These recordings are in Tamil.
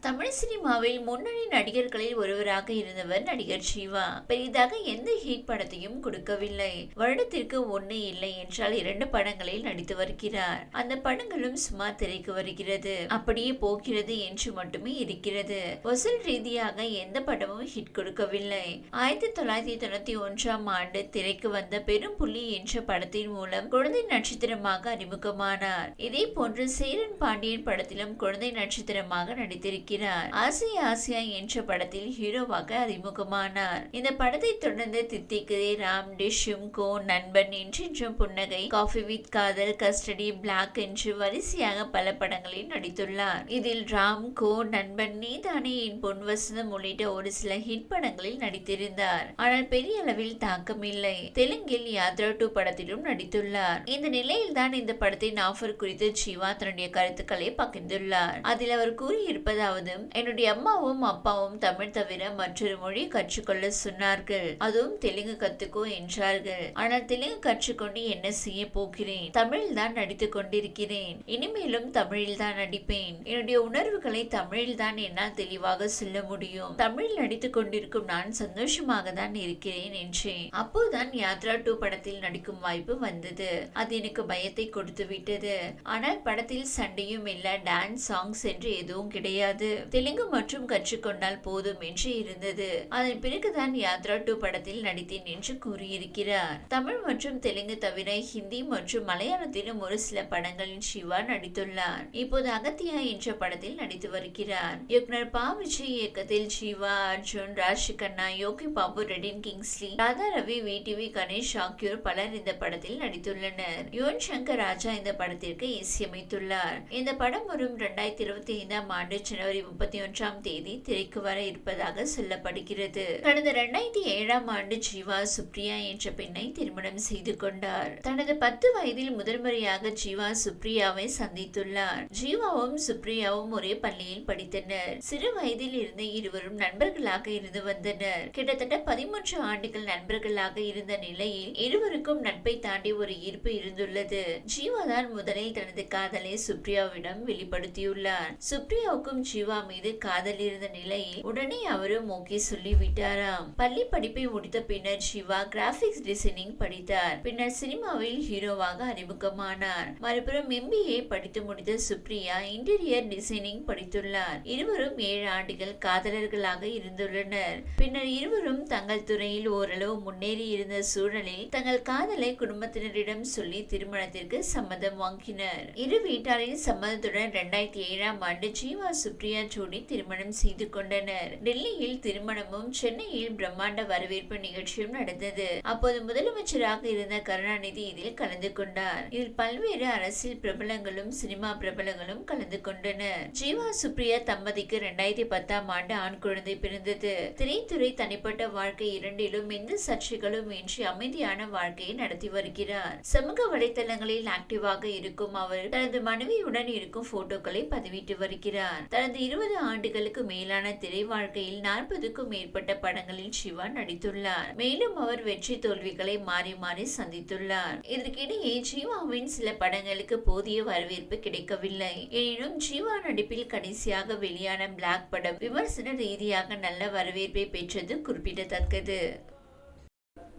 தமிழ் சினிமாவில் முன்னணி நடிகர்களில் ஒருவராக இருந்தவர் நடிகர் சிவா. பெரிதாக எந்த ஹிட் படத்தையும் கொடுக்கவில்லை. வருடத்திற்கு ஒண்ணு இல்லை என்றால் இரண்டு படங்களில் நடித்து வருகிறார். அந்த படங்களும் சுமார் திரைக்கு வருகிறது. அப்படியே போகிறது என்று மட்டுமே இருக்கிறது. வசூல் ரீதியாக எந்த படமும் ஹிட் கொடுக்கவில்லை. ஆயிரத்தி தொள்ளாயிரத்தி தொண்ணூத்தி ஒன்றாம் ஆண்டு திரைக்கு வந்த பெரும் புள்ளி என்ற படத்தின் மூலம் குழந்தை நட்சத்திரமாக அறிமுகமானார். இதே போன்று சேரன் பாண்டியன் படத்திலும் குழந்தை நட்சத்திரமாக நடித்திருக்கிறார். ஆசியா ஆசியா என்ற படத்தில் ஹீரோவாக அறிமுகமானார். இந்த படத்தை தொடர்ந்து தித்திக்குதே Ram டிஷும் Ko Nanban Endrendrum Punnagai Coffee with Kadhal Custody Black என்று வரிசையாக பல படங்களில் நடித்துள்ளார். இதில் ராம் கோ நண்பன் நீதானே என் பொன் வசந்தம் உள்ளிட்ட ஒரு சில ஹிட் படங்களில் நடித்திருந்தார். ஆனால் பெரிய அளவில் தாக்கம் இல்லை தெலுங்கில் யாத்ரா டூ படத்திலும் நடித்துள்ளார். இந்த நிலையில் தான் இந்த படத்தின் ஆஃபர் குறித்து ஜீவா தன்னுடைய கருத்துக்களை பகிர்ந்துள்ளார். அதில் அவர் கூறியிருப்பதாவது என்னுடைய அம்மாவும் அப்பாவும் தமிழ் தவிர மற்றொரு மொழி கற்றுக்கொள்ள சொன்னார்கள். அதுவும் தெலுங்கு கத்துக்கோ என்றார்கள். ஆனால் தெலுங்கு கற்றுக்கொண்டு என்ன செய்ய போகிறேன்? தமிழில் தான் நடித்துக் கொண்டிருக்கிறேன். இனிமேலும் தமிழில் தான் நடிப்பேன். என்னுடைய உணர்வுகளை தமிழில் தான் என்னால் தெளிவாக சொல்ல முடியும். தமிழில் நடித்துக் கொண்டிருக்கும் நான் சந்தோஷமாக தான் இருக்கிறேன் என்றேன். அப்போதான் யாத்ரா டூ படத்தில் நடிக்கும் வாய்ப்பு வந்தது. அது எனக்கு பயத்தை கொடுத்து விட்டது ஆனால் படத்தில் சண்டையும் இல்ல டான்ஸ் சாங்ஸ் என்று எதுவும் கிடையாது. தெலுங்கு மற்றும் கற்றுக்கொண்டால் போதும் என்று இருந்தது. அதன் பிறகுதான் யாத்ரா டூ படத்தில் நடித்தேன் என்று கூறியிருக்கிறார். தமிழ் மற்றும் தெலுங்கு தவிர ஹிந்தி மற்றும் மலையாளத்திலும் ஒரு சில படங்களில் சிவா நடித்துள்ளார். இப்போது அகத்தியா என்ற படத்தில் நடித்து வருகிறார். இயக்குனர் பா விஜய் இயக்கத்தில் சிவா அர்ஜுன் ராஷி கண்ணா யோகி பாபு ரெடின் கிங்ஸ்லி ராதா ரவி விடிவி கணேஷ் ஆகியோர் பலர் இந்த படத்தில் நடித்துள்ளனர். யுவன் சங்கர் ராஜா இந்த படத்திற்கு இசையமைத்துள்ளார். இந்த படம் வரும் இரண்டாயிரத்தி இருபத்தி ஐந்தாம் ஆண்டு ஜனவரி முப்பத்தி ஒன்றாம் தேதி திரைக்கு வர இருப்பதாக சொல்லப்படுகிறது. கடந்த இரண்டாயிரத்தி ஏழாம் ஆண்டு ஜீவா சுப்ரியா என்ற பெண்ணை திருமணம் செய்து கொண்டார். தனது பத்து வயதில் முதன்முறையாக ஜீவா சுப்ரியாவை சந்தித்துள்ளார். ஜீவாவும் சுப்ரியாவும் ஒரே பள்ளியில் படித்தனர். சிறு வயதில் இருந்து இருவரும் நண்பர்களாக இருந்து வந்தனர். கிட்டத்தட்ட பதிமூன்று ஆண்டுகள் நண்பர்களாக இருந்த நிலையில் இருவருக்கும் நட்பை தாண்டி ஒரு ஈர்ப்பு இருந்துள்ளது. ஜீவா தான் முதலில் தனது காதலை சுப்ரியாவிடம் வெளிப்படுத்தியுள்ளார். சுப்ரியாவுக்கும் ஜீவா மீது காதல் இருந்த நிலையில் உடனே அவரும் ஓகே சொல்லிவிட்டாராம். பள்ளி படிப்பை முடித்த பின்னர் சிவா கிராபிக்ஸ் டிசைனிங் படித்தார். பின்னர் சினிமாவில் ஹீரோவாக அறிமுகமானார். மறுபுறம் எம்பிஏ படித்து முடித்த சுப்ரியா இன்டீரியர் டிசைனிங் படித்துள்ளார். இருவரும் ஏழு ஆண்டுகள் காதலர்களாக இருந்துள்ளனர். பின்னர் இருவரும் தங்கள் துறையில் ஓரளவு முன்னேறி இருந்த சூழலில் தங்கள் காதலை குடும்பத்தினரிடம் சொல்லி திருமணத்திற்கு சம்மதம் வாங்கினர். இரு வீட்டாரின் சம்மதத்துடன் இரண்டாயிரத்தி ஏழாம் ஆண்டு ஜீவா சுப்ரியா ஜோடி திருமணம் செய்து கொண்டனர். டெல்லியில் திருமணமும் சென்னையில் பிரம்மாண்ட வரவேற்பு நிகழ்ச்சியும் நடந்தது. அப்போது முதலமைச்சராக இருந்த கருணாநிதி இதில் கலந்து கொண்டார். இதில் பல்வேறு அரசியல் பிரபலங்களும் சினிமா பிரபலங்களும் கலந்து கொண்டனர். ஜீவா சுப்ரியா தம்பதிக்கு இரண்டாயிரத்தி பத்தாம் ஆண்டு ஆண் குழந்தை பிறந்தது. திரைத்துறை தனிப்பட்ட வாழ்க்கை இரண்டிலும் எந்த சர்ச்சைகளும் இன்றி அமைதியான வாழ்க்கையை நடத்தி வருகிறார். சமூக வலைதளங்களில் ஆக்டிவாக இருக்கும் அவர் தனது மனைவியுடன் இருக்கும் போட்டோக்களை பதிவிட்டு வருகிறார். தனது இருபது ஆண்டுகளுக்கு மேலான திரை வாழ்க்கையில் நாற்பதுக்கும் மேற்பட்ட படங்களில் சிவா நடித்துள்ளார். மேலும் அவர் வெற்றி தோல்விகளை மாறி மாறி சந்தித்துள்ளார். இதற்கிடையே ஜீவாவின் சில படங்களுக்கு போதிய வரவேற்பு கிடைக்கவில்லை. எனினும் ஜீவா நடிப்பில் கடைசியாக வெளியான பிளாக் படம் விமர்சன ரீதியாக நல்ல வரவேற்பை பெற்றது குறிப்பிடத்தக்கது.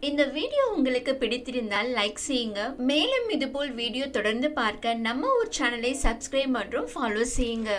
இந்த வீடியோ உங்களுக்கு பிடித்திருந்தால் லைக் செய்யுங்க. மேலும் இதுபோல் வீடியோ தொடர்ந்து பார்க்க நம்ம ஒரு சேனலை சப்ஸ்கிரைப் மற்றும் ஃபாலோ செய்யுங்க.